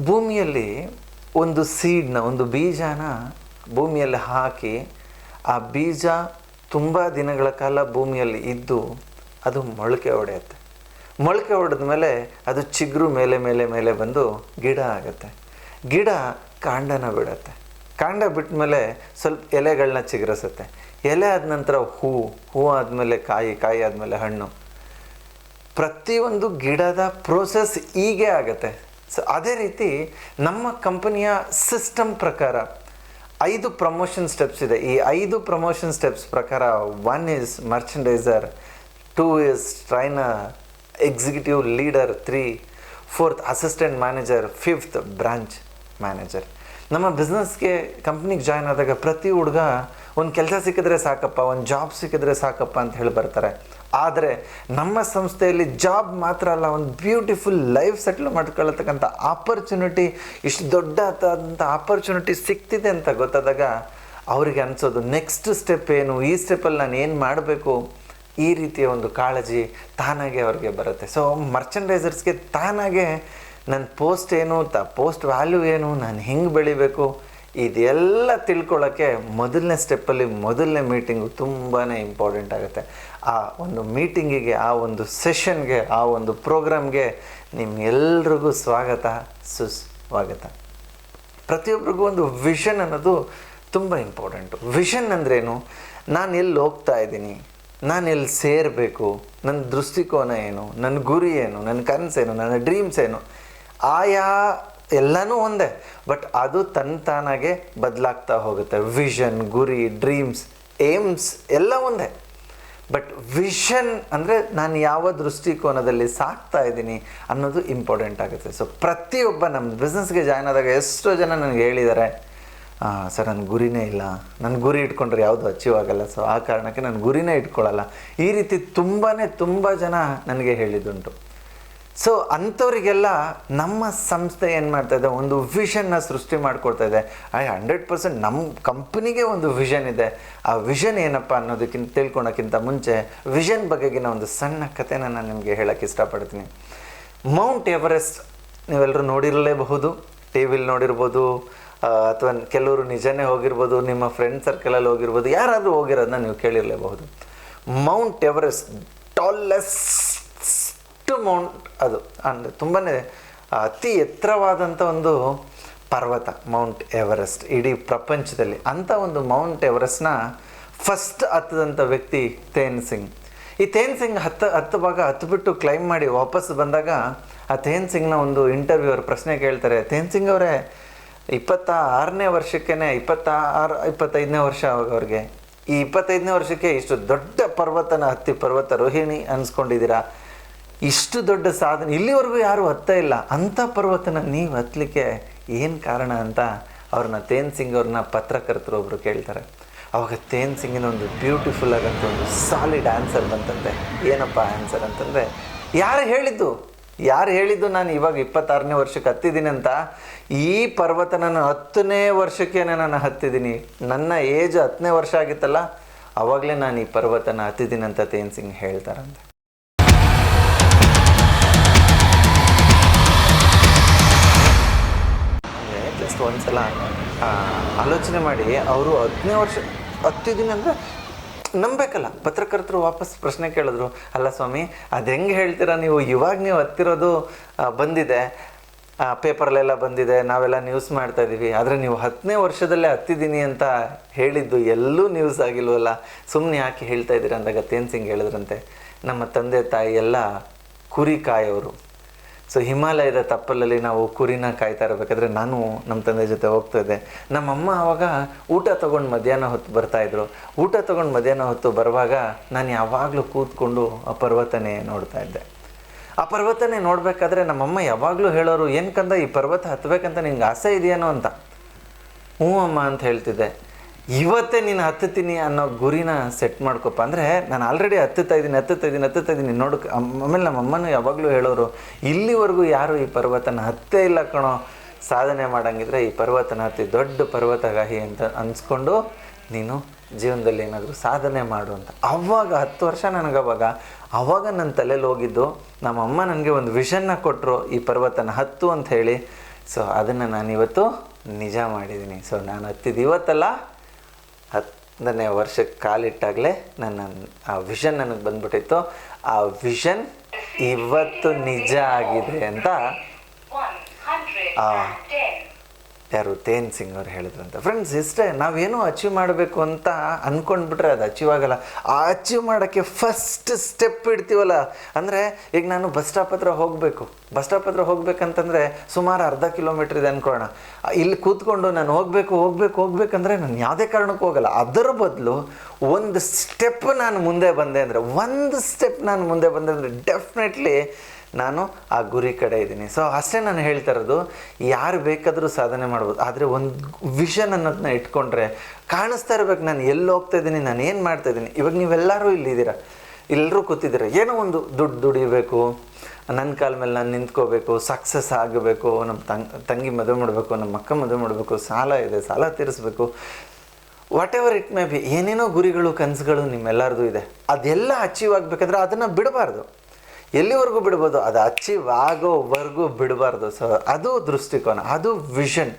ಭೂಮಿಯಲ್ಲಿ ಒಂದು ಸೀಡ್ನ ಒಂದು ಬೀಜನ ಭೂಮಿಯಲ್ಲಿ ಹಾಕಿ, ಆ ಬೀಜ ತುಂಬ ದಿನಗಳ ಕಾಲ ಭೂಮಿಯಲ್ಲಿ ಇದ್ದು ಅದು ಮೊಳಕೆ ಹೊಡೆಯುತ್ತೆ ಮೊಳಕೆ ಹೊಡೆದ ಮೇಲೆ ಅದು ಚಿಗುರು ಮೇಲೆ ಮೇಲೆ ಮೇಲೆ ಬಂದು ಗಿಡ ಆಗುತ್ತೆ. ಗಿಡ ಕಾಂಡನ ಬಿಡುತ್ತೆ. ಕಾಂಡ ಬಿಟ್ಟ ಮೇಲೆ ಸ್ವಲ್ಪ ಎಲೆಗಳನ್ನ ಚಿಗುರಿಸುತ್ತೆ. ಎಲೆ ಆದ ನಂತರ ಹೂ ಹೂ ಆದಮೇಲೆ ಕಾಯಿ ಕಾಯಿ ಆದಮೇಲೆ ಹಣ್ಣು. ಪ್ರತಿಯೊಂದು ಗಿಡದ ಪ್ರೋಸೆಸ್ ಹೀಗೆ ಆಗುತ್ತೆ. ಸೊ ಅದೇ ರೀತಿ ನಮ್ಮ ಕಂಪನಿಯ ಸಿಸ್ಟಮ್ ಪ್ರಕಾರ ಐದು ಪ್ರಮೋಷನ್ ಸ್ಟೆಪ್ಸ್ ಇದೆ. ಈ ಐದು ಪ್ರಮೋಷನ್ ಸ್ಟೆಪ್ಸ್ ಪ್ರಕಾರ one is merchandiser two is trainer executive leader three fourth assistant manager fifth branch manager ನಮ್ಮ ಬಿಸ್ನೆಸ್ಗೆ ಕಂಪ್ನಿಗೆ ಜಾಯ್ನ್ ಆದಾಗ ಪ್ರತಿ ಹುಡುಗ ಒಂದು ಕೆಲಸ ಸಿಕ್ಕಿದ್ರೆ ಸಾಕಪ್ಪ, ಒಂದು ಜಾಬ್ ಸಿಕ್ಕಿದ್ರೆ ಸಾಕಪ್ಪ ಅಂತ ಹೇಳಿ ಬರ್ತಾರೆ. ಆದರೆ ನಮ್ಮ ಸಂಸ್ಥೆಯಲ್ಲಿ ಜಾಬ್ ಮಾತ್ರ ಅಲ್ಲ, ಒಂದು ಬ್ಯೂಟಿಫುಲ್ ಲೈಫ್ ಸೆಟ್ಲ್ ಮಾಡ್ಕೊಳ್ಳತಕ್ಕಂಥ ಆಪರ್ಚುನಿಟಿ ಇಷ್ಟು ದೊಡ್ಡದಾದಂಥ ಆಪರ್ಚುನಿಟಿ ಸಿಕ್ತಿದೆ ಅಂತ ಗೊತ್ತಾದಾಗ ಅವರಿಗೆ ಅನಿಸೋದು ನೆಕ್ಸ್ಟ್ ಸ್ಟೆಪ್ ಏನು? ಈ ಸ್ಟೆಪ್ಪಲ್ಲಿ ನಾನು ಏನು ಮಾಡಬೇಕು? ಈ ರೀತಿಯ ಒಂದು ಕಾಳಜಿ ತಾನಾಗೆ ಅವ್ರಿಗೆ ಬರುತ್ತೆ. ಸೊ ಮರ್ಚಂಡೈಸರ್ಸ್ಗೆ ತಾನಾಗೆ ನನ್ನ ಪೋಸ್ಟ್ ಏನು, ತ ಪೋಸ್ಟ್ ವ್ಯಾಲ್ಯೂ ಏನು, ನಾನು ಹೆಂಗೆ ಬೆಳಿಬೇಕು, ಇದೆಲ್ಲ ತಿಳ್ಕೊಳ್ಳೋಕ್ಕೆ ಮೊದಲನೇ ಸ್ಟೆಪ್ಪಲ್ಲಿ ಮೊದಲನೇ ಮೀಟಿಂಗು ತುಂಬಾ ಇಂಪಾರ್ಟೆಂಟ್ ಆಗುತ್ತೆ. ಆ ಒಂದು ಮೀಟಿಂಗಿಗೆ ಆ ಒಂದು ಸೆಷನ್ಗೆ ಆ ಒಂದು ಪ್ರೋಗ್ರಾಮ್ಗೆ ನಿಮ್ಗೆಲ್ರಿಗೂ ಸ್ವಾಗತ, ಸುಸ್ವಾಗತ. ಪ್ರತಿಯೊಬ್ಬರಿಗೂ ಒಂದು ವಿಷನ್ ಅನ್ನೋದು ತುಂಬ ಇಂಪಾರ್ಟೆಂಟು ವಿಷನ್ ಅಂದ್ರೇನು? ನಾನು ಎಲ್ಲಿ ಹೋಗ್ತಾ ಇದ್ದೀನಿ? ನಾನು ಎಲ್ಲಿ ಸೇರಬೇಕು? ನನ್ನ ದೃಷ್ಟಿಕೋನ ಏನು? ನನ್ನ ಗುರಿ ಏನು? ನನ್ನ ಕನಸೇನು? ನನ್ನ ಡ್ರೀಮ್ಸ್ ಏನು? ಆಯಾ ಎಲ್ಲನೂ ಒಂದೇ ಬಟ್ ಅದು ತನ್ನ ತಾನಾಗೆ ಬದಲಾಗ್ತಾ ಹೋಗುತ್ತೆ. ವಿಷನ್ ಗುರಿ ಡ್ರೀಮ್ಸ್ ಏಮ್ಸ್ ಎಲ್ಲ ಒಂದೇ. ಬಟ್ ವಿಷನ್ ಅಂದರೆ ನಾನು ಯಾವ ದೃಷ್ಟಿಕೋನದಲ್ಲಿ ಸಾಕ್ತಾ ಇದ್ದೀನಿ ಅನ್ನೋದು ಇಂಪಾರ್ಟೆಂಟ್ ಆಗುತ್ತೆ. ಸೊ ಪ್ರತಿಯೊಬ್ಬ ನಮ್ಮ ಬಿಸ್ನೆಸ್ಗೆ ಜಾಯ್ನ್ ಆದಾಗ ಎಷ್ಟೋ ಜನ ನನಗೆ ಹೇಳಿದ್ದಾರೆ ಸರ್ ನನ್ನ ಗುರಿನೇ ಇಲ್ಲ. ನನ್ನ ಗುರಿ ಇಟ್ಕೊಂಡ್ರೆ ಯಾವುದು ಅಚೀವ್ ಆಗಲ್ಲ. ಸೊ ಆ ಕಾರಣಕ್ಕೆ ನಾನು ಗುರಿನೇ ಇಟ್ಕೊಳ್ಳಲ್ಲ ಈ ರೀತಿ ತುಂಬಾ ತುಂಬ ಜನ ನನಗೆ ಹೇಳಿದ್ದುಂಟು. ಸೊ ಅಂಥವರಿಗೆಲ್ಲ ನಮ್ಮ ಸಂಸ್ಥೆ ಏನು ಮಾಡ್ತಾ ಇದೆ? ಒಂದು ವಿಷನ್ನ ಸೃಷ್ಟಿ ಮಾಡಿಕೊಡ್ತಾ ಇದೆ. ಐ ಹಂಡ್ರೆಡ್ ಪರ್ಸೆಂಟ್ ನಮ್ಮ ಕಂಪ್ನಿಗೆ ಒಂದು ವಿಷನ್ ಇದೆ. ಆ ವಿಷನ್ ಏನಪ್ಪ ಅನ್ನೋದಕ್ಕಿಂತ ತಿಳ್ಕೊಳೋಕ್ಕಿಂತ ಮುಂಚೆ ವಿಷನ್ ಬಗೆಗಿನ ಒಂದು ಸಣ್ಣ ಕಥೆನ ನಾನು ನಿಮಗೆ ಹೇಳೋಕ್ಕೆ ಇಷ್ಟಪಡ್ತೀನಿ. ಮೌಂಟ್ ಎವರೆಸ್ಟ್ ನೀವೆಲ್ಲರೂ ನೋಡಿರಲೇಬಹುದು ಟಿ ವಿಲಿ ನೋಡಿರ್ಬೋದು ಅಥವಾ ಕೆಲವರು ನಿಜನೇ ಹೋಗಿರ್ಬೋದು, ನಿಮ್ಮ ಫ್ರೆಂಡ್ ಸರ್ಕಲಲ್ಲಿ ಹೋಗಿರ್ಬೋದು, ಯಾರಾದರೂ ಹೋಗಿರೋದನ್ನ ನೀವು ಕೇಳಿರಲೇಬಹುದು. ಮೌಂಟ್ ಎವರೆಸ್ಟ್ ಟಾಲೆಸ್ಟ್ ಮೌಂಟ್ ಅದು. ಅಂದರೆ ತುಂಬಾ ಅತಿ ಎತ್ತರವಾದಂಥ ಒಂದು ಪರ್ವತ, ಮೌಂಟ್ ಎವರೆಸ್ಟ್, ಇಡೀ ಪ್ರಪಂಚದಲ್ಲಿ. ಅಂಥ ಒಂದು ಮೌಂಟ್ ಎವರೆಸ್ಟ್ನ ಫಸ್ಟ್ ಹತ್ತದಂಥ ವ್ಯಕ್ತಿ ತೇನ್ ಸಿಂಗ್. ಈ ತೇನ್ ಸಿಂಗ್ ಹತ್ತು ಹತ್ತು ಭಾಗ ಹತ್ತುಬಿಟ್ಟು ಕ್ಲೈಮ್ ಮಾಡಿ ವಾಪಸ್ ಬಂದಾಗ, ಆ ತೇನ್ ಸಿಂಗ್ನ ಒಂದು ಇಂಟರ್ವ್ಯೂ ಅವ್ರ ಪ್ರಶ್ನೆ ಕೇಳ್ತಾರೆ, ತೇನ್ ಸಿಂಗ್ ಅವರೇ ಇಪ್ಪತ್ತ ಆರನೇ ವರ್ಷಕ್ಕೇ ಇಪ್ಪತ್ತಾರು, ಇಪ್ಪತ್ತೈದನೇ ವರ್ಷ ಅವ್ರಿಗೆ. ಈ ಇಪ್ಪತ್ತೈದನೇ ವರ್ಷಕ್ಕೆ ಇಷ್ಟು ದೊಡ್ಡ ಪರ್ವತನ ಹತ್ತಿ ಪರ್ವತ ರೋಹಿಣಿ ಅನ್ಸ್ಕೊಂಡಿದ್ದೀರಾ? ಇಷ್ಟು ದೊಡ್ಡ ಸಾಧನೆ. ಇಲ್ಲಿವರೆಗೂ ಯಾರು ಹತ್ತ ಇಲ್ಲ. ಅಂಥ ಪರ್ವತನ ನೀವು ಹತ್ತಲಿಕ್ಕೆ ಏನು ಕಾರಣ ಅಂತ ಅವ್ರನ್ನ ತೇನ್ ಸಿಂಗ್ ಅವ್ರನ್ನ ಪತ್ರಕರ್ತರು ಒಬ್ಬರು ಕೇಳ್ತಾರೆ. ಅವಾಗ ತೇನ್ ಸಿಂಗಿನ ಒಂದು ಬ್ಯೂಟಿಫುಲ್ ಆಗಂತ ಒಂದು ಸಾಲಿಡ್ ಆನ್ಸರ್ ಬಂತಂತೆ. ಏನಪ್ಪ ಆನ್ಸರ್ ಅಂತಂದರೆ, ಯಾರು ಹೇಳಿದ್ದು? ಯಾರು ಹೇಳಿದ್ದು ನಾನು ಇವಾಗ ಇಪ್ಪತ್ತಾರನೇ ವರ್ಷಕ್ಕೆ ಹತ್ತಿದ್ದೀನಿ ಅಂತ? ಈ ಪರ್ವತ ನಾನು ಹತ್ತನೇ ವರ್ಷಕ್ಕೆ ನಾನು ಹತ್ತಿದ್ದೀನಿ. ನನ್ನ ಏಜ್ ಹತ್ತನೇ ವರ್ಷ ಆಗಿತ್ತಲ್ಲ, ಅವಾಗಲೇ ನಾನು ಈ ಪರ್ವತನ ಹತ್ತಿದ್ದೀನಿ ಅಂತ ತೇನ್ ಸಿಂಗ್ ಹೇಳ್ತಾರಂತೆ. ಜಸ್ಟ್ ಒಂದ್ಸಲ ಆ, ಆಲೋಚನೆ ಮಾಡಿ ಅವರು ಹತ್ತನೇ ವರ್ಷ ಹತ್ತಿದ್ದೀನಿ ಅಂದರೆ ನಂಬೇಕಲ್ಲ. ಪತ್ರಕರ್ತರು ವಾಪಸ್ ಪ್ರಶ್ನೆ ಕೇಳಿದ್ರು ಅಲ್ಲ ಸ್ವಾಮಿ ಅದು ಹೆಂಗೆ ಹೇಳ್ತೀರಾ ನೀವು? ಇವಾಗ ನೀವು ಹತ್ತಿರೋದು ಬಂದಿದೆ. ಪೇಪರ್ಲೆಲ್ಲ ಬಂದಿದೆ ನಾವೆಲ್ಲ ನ್ಯೂಸ್ ಮಾಡ್ತಾ ಇದ್ದೀವಿ ಆದರೆ ನೀವು ಹತ್ತನೇ ವರ್ಷದಲ್ಲೇ ಹತ್ತಿದ್ದೀನಿ ಅಂತ ಹೇಳಿದ್ದು ಎಲ್ಲೂ ನ್ಯೂಸ್ ಆಗಿಲ್ವಲ್ಲ. ಸುಮ್ಮನೆ ಯಾಕೆ ಹೇಳ್ತಾ ಇದ್ದೀರಾ ಅಂದಾಗ ತೇನ್ ಸಿಂಗ್ ಹೇಳಿದ್ರಂತೆ. ನಮ್ಮ ತಂದೆ ತಾಯಿ ಎಲ್ಲ ಕುರಿ ಕಾಯೋರು. ಸೊ ಹಿಮಾಲಯದ ತಪ್ಪಲಲ್ಲಿ ನಾವು ಕುರಿನ ಕಾಯ್ತಾ ಇರಬೇಕಾದ್ರೆ ನಾನು ನಮ್ಮ ತಂದೆ ಜೊತೆ ಹೋಗ್ತಾ ಇದ್ದೆ. ನಮ್ಮಮ್ಮ ಆವಾಗ ಊಟ ತೊಗೊಂಡು ಮಧ್ಯಾಹ್ನ ಹೊತ್ತು ಬರ್ತಾಯಿದ್ರು ಊಟ ತೊಗೊಂಡು ಮಧ್ಯಾಹ್ನ ಹೊತ್ತು ಬರುವಾಗ ನಾನು ಯಾವಾಗಲೂ ಕೂತ್ಕೊಂಡು ಆ ಪರ್ವತನೇ ನೋಡ್ತಾ ಇದ್ದೆ. ಆ ಪರ್ವತನೇ ನೋಡಬೇಕಾದ್ರೆ ನಮ್ಮಮ್ಮ ಯಾವಾಗಲೂ ಹೇಳೋರು, ಏನು ಕಂದ, ಈ ಪರ್ವತ ಹತ್ತಬೇಕಂತ ನಿಂಗೆ ಆಸೆ ಇದೆಯೇನೋ ಅಂತ. ಹ್ಞೂ ಅಮ್ಮ ಅಂತ ಹೇಳ್ತಿದ್ದೆ. ಇವತ್ತೇ ನೀನು ಹತ್ತುತ್ತೀನಿ ಅನ್ನೋ ಗುರಿನ ಸೆಟ್ ಮಾಡ್ಕೊಪ್ಪ ಅಂದರೆ ನಾನು ಆಲ್ರೆಡಿ ಹತ್ತುತ್ತಾ ಇದ್ದೀನಿ ಹತ್ತುತ್ತಾ ಇದ್ದೀನಿ ಹತ್ತುತ್ತಾ ಇದ್ದೀನಿ ನೋಡು ಆಮೇಲೆ ನಮ್ಮ ಅಮ್ಮನೂ ಯಾವಾಗಲೂ ಹೇಳೋರು, ಇಲ್ಲಿವರೆಗೂ ಯಾರು ಈ ಪರ್ವತನ ಹತ್ತೇ ಇಲ್ಲ ಕಣೋ. ಸಾಧನೆ ಮಾಡಂಗಿದ್ರೆ ಈ ಪರ್ವತನ ಹತ್ತಿ ದೊಡ್ಡ ಪರ್ವತಗಾಹಿ ಅಂತ ಅನ್ಸ್ಕೊಂಡು ನೀನು ಜೀವನದಲ್ಲಿ ಏನಾದರೂ ಸಾಧನೆ ಮಾಡು ಅಂತ. ಅವಾಗ ಹತ್ತು ವರ್ಷ ನನಗೆ ಅವಾಗ ನನ್ನ ತಲೆಯಲ್ಲಿ ಹೋಗಿದ್ದು ನಮ್ಮಮ್ಮ ನನಗೆ ಒಂದು ವಿಷನ್ನ ಕೊಟ್ಟರು ಈ ಪರ್ವತನ ಹತ್ತು ಅಂತ ಹೇಳಿ. ಸೊ ಅದನ್ನು ನಾನು ಇವತ್ತು ನಿಜ ಮಾಡಿದ್ದೀನಿ. ಸೊ ನಾನು ಹತ್ತಿದ್ದು ಇವತ್ತಲ್ಲ. ಹತ್ತನೇ ವರ್ಷಕ್ಕೆ ಕಾಲಿಟ್ಟಾಗಲೇ ನನ್ನ ಆ ವಿಷನ್ ನನಗೆ ಬಂದ್ಬಿಟ್ಟಿತ್ತು. ಆ ವಿಷನ್ ಇವತ್ತು ನಿಜ ಆಗಿದೆ ಅಂತ ಯಾರು ತೇನ್ ಸಿಂಗ್ ಅವ್ರು ಹೇಳಿದ್ರಂತ. ಫ್ರೆಂಡ್ಸ್ ಇಷ್ಟೇ ನಾವೇನು ಅಚೀವ್ ಮಾಡಬೇಕು ಅಂತ ಅಂದ್ಕೊಂಡ್ಬಿಟ್ರೆ ಅದು ಅಚೀವ್ ಆಗಲ್ಲ. ಆ ಅಚೀವ್ ಮಾಡೋಕ್ಕೆ ಫಸ್ಟ್ ಸ್ಟೆಪ್ ಇಡ್ತೀವಲ್ಲ. ಅಂದರೆ ಈಗ ನಾನು ಬಸ್ ಸ್ಟಾಪ್ ಹತ್ರ ಹೋಗಬೇಕು. ಬಸ್ ಸ್ಟಾಪ್ ಹತ್ರ ಹೋಗ್ಬೇಕಂತಂದರೆ ಸುಮಾರು ಅರ್ಧ ಕಿಲೋಮೀಟ್ರ್ ಇದೆ ಅಂದ್ಕೊಳ್ಳೋಣ ಇಲ್ಲಿ ಕೂತ್ಕೊಂಡು ನಾನು ಹೋಗಬೇಕು, ಹೋಗ್ಬೇಕು ಹೋಗ್ಬೇಕಂದ್ರೆ ನಾನು ಯಾವುದೇ ಕಾರಣಕ್ಕೂ ಹೋಗಲ್ಲ. ಅದರ ಬದಲು ಒಂದು ಸ್ಟೆಪ್ ನಾನು ಮುಂದೆ ಬಂದೆ ಅಂದರೆ, ಒಂದು ಸ್ಟೆಪ್ ನಾನು ಮುಂದೆ ಬಂದೆ ಅಂದರೆ ಡೆಫಿನೆಟ್ಲಿ ನಾನು ಆ ಗುರಿ ಕಡೆ ಇದ್ದೀನಿ. ಸೊ ಅಷ್ಟೇ ನಾನು ಹೇಳ್ತಾ ಇರೋದು, ಯಾರು ಬೇಕಾದರೂ ಸಾಧನೆ ಮಾಡ್ಬೋದು. ಆದರೆ ಒಂದು ವಿಷನ್ ಅನ್ನೋದನ್ನ ಇಟ್ಕೊಂಡ್ರೆ ಕಾಣಿಸ್ತಾ ಇರ್ಬೇಕು. ನಾನು ಎಲ್ಲಿ ಹೋಗ್ತಾ ಇದ್ದೀನಿ, ನಾನು ಏನು ಮಾಡ್ತಾ ಇದ್ದೀನಿ. ಇವಾಗ ನೀವೆಲ್ಲರೂ ಇಲ್ಲಿದ್ದೀರಾ? ಎಲ್ಲರೂ ಕೂತಿದ್ದೀರ? ಏನೋ ಒಂದು ದುಡ್ಡು ದುಡಿಬೇಕು ನನ್ನ ಕಾಲ ಮೇಲೆ ನಾನು ನಿಂತ್ಕೋಬೇಕು ಸಕ್ಸಸ್ ಆಗಬೇಕು, ನಮ್ಮ ತಂಗ್, ತಂಗಿ ಮದುವೆ ಮಾಡಬೇಕು, ನಮ್ಮ ಅಕ್ಕ ಮದುವೆ ಮಾಡಬೇಕು, ಸಾಲ ಇದೆ, ಸಾಲ ತೀರಿಸ್ಬೇಕು. Whatever it may be ಏನೇನೋ ಗುರಿಗಳು, ಕನಸುಗಳು ನಿಮ್ಮೆಲ್ಲರದು ಇದೆ. ಅದೆಲ್ಲ ಅಚೀವ್ ಆಗಬೇಕಾದ್ರೆ ಅದನ್ನು ಬಿಡಬಾರ್ದು. ಎಲ್ಲಿವರೆಗೂ ಬಿಡ್ಬೋದು? ಅದು ಅಚೀವ್ ಆಗೋವರೆಗೂ ಬಿಡಬಾರ್ದು. ಸೊ ಅದು ದೃಷ್ಟಿಕೋನ ಅದು ವಿಷನ್